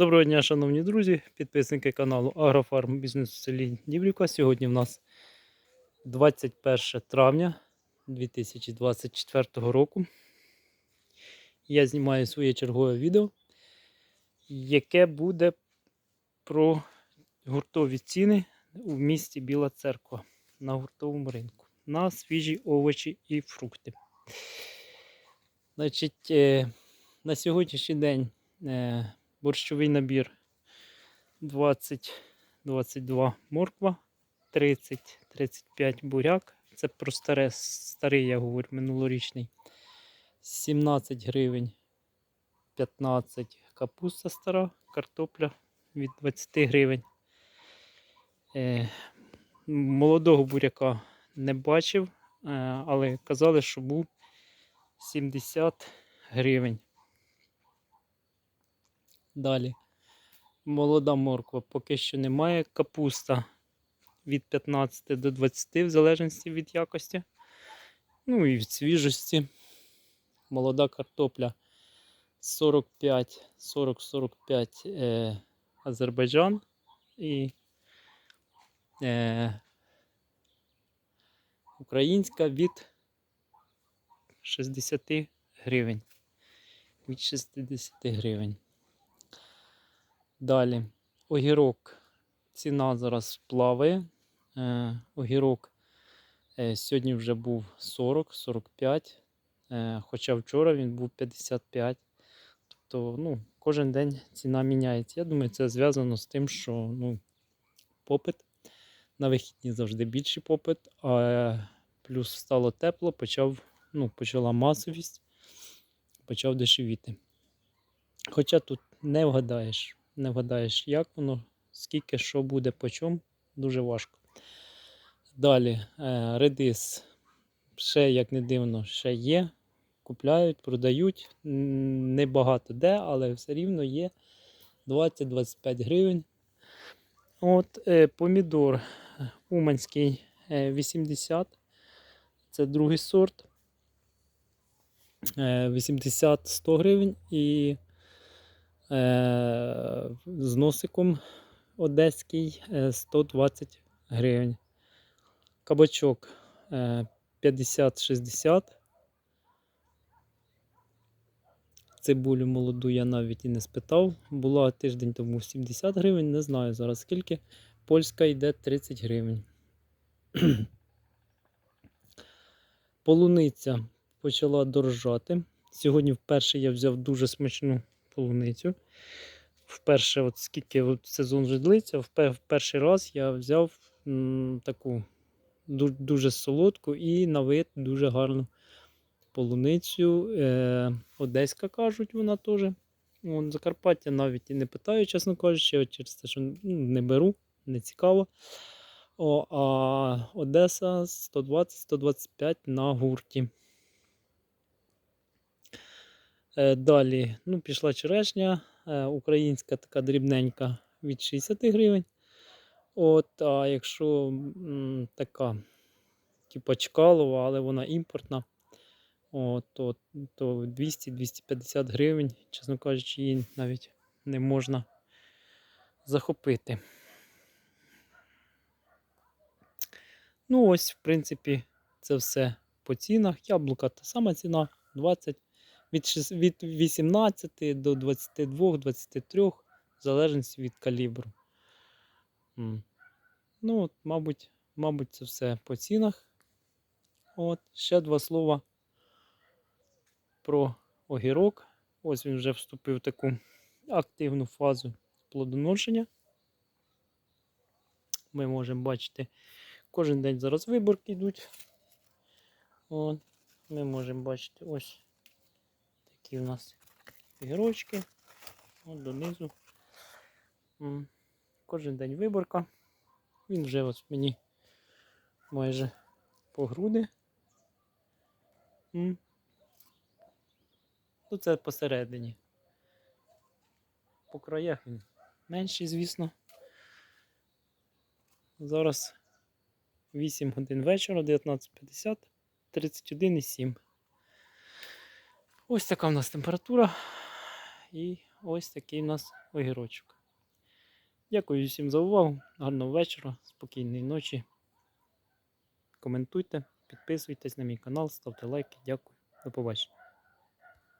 Доброго дня, шановні друзі, підписники каналу Агрофарм Бізнес у селі Діврівка. Сьогодні в нас 21 травня 2024 року. Я знімаю своє чергове відео, яке буде про гуртові ціни у місті Біла Церква на гуртовому ринку на свіжі овочі і фрукти. Значить, е, на сьогоднішній день е, борщовий набір 20-22 морква, 30-35 буряк. Це про старе, старий, я говорю, минулорічний. 17 гривень 15 капуста стара, картопля від 20 гривень. Е, молодого буряка не бачив, е, але казали, що був 70 гривень. Далі. Молода морква поки що немає. Капуста від 15 до 20, в залежності від якості. Ну і від свіжості. Молода картопля 45, 40-45 е, Азербайджан і е, українська від 60 гривень. Від 60 гривень. Далі огірок. Ціна зараз плаває. Е, огірок е, сьогодні вже був 40-45, е, хоча вчора він був 55. Тобто ну, кожен день ціна міняється. Я думаю, це зв'язано з тим, що ну, попит на вихідні завжди більший попит, а плюс стало тепло, почав, ну, почала масовість, почав дешевіти. Хоча тут не вгадаєш не вгадаєш, як воно, скільки що буде, по чому, дуже важко. Далі е, редис, ще, як не дивно, ще є. Купляють, продають. Небагато де, але все рівно є 20-25 гривень. От е, Помідор Уманський е, 80. Це другий сорт. 80-100 гривень і Е, з носиком одеський 120 гривень. Кабачок 50-60. Цибулю молоду я навіть і не спитав. Була тиждень тому 70 гривень, не знаю зараз скільки. Польська йде 30 гривень. Полуниця почала дорожати. Сьогодні вперше я взяв дуже смачну полуницю. Вперше, от скільки от сезон вже длиться, в перший раз я взяв м, таку дуже, солодку і на вид дуже гарну полуницю. Е, Одеська кажуть, вона теж. Вон, Закарпаття навіть і не питаю, чесно кажучи, через те, що ну, не беру, не цікаво. О, А Одеса 120-125 на гурті. Е, далі ну, пішла черешня, е, українська така дрібненька від 60 гривень. От, А якщо м, така, типа чкалова, але вона імпортна, от, то, то 200-250 гривень, чесно кажучи, її навіть не можна захопити. Ну, ось, в принципі, це все по цінах. Яблука та сама ціна 20 від від 18 до 22-23, в залежності від калібру. Ну, от, мабуть, мабуть, це все по цінах. От, Ще два слова про огірок. Ось він вже вступив в таку активну фазу плодоношення. Ми можемо бачити, кожен день зараз виборки йдуть. От, Ми можемо бачити ось такі у нас гірочки. От донизу. Кожен день виборка. Він вже ось мені майже по груди. Ну це посередині. По краях він менший, звісно. Зараз 8 годин вечора, 19.50, 31,7. Ось така в нас температура і ось такий у нас огірочок. Дякую всім за увагу. Гарного вечора, спокійної ночі. Коментуйте, підписуйтесь на мій канал, ставте лайки. Дякую. До побачення.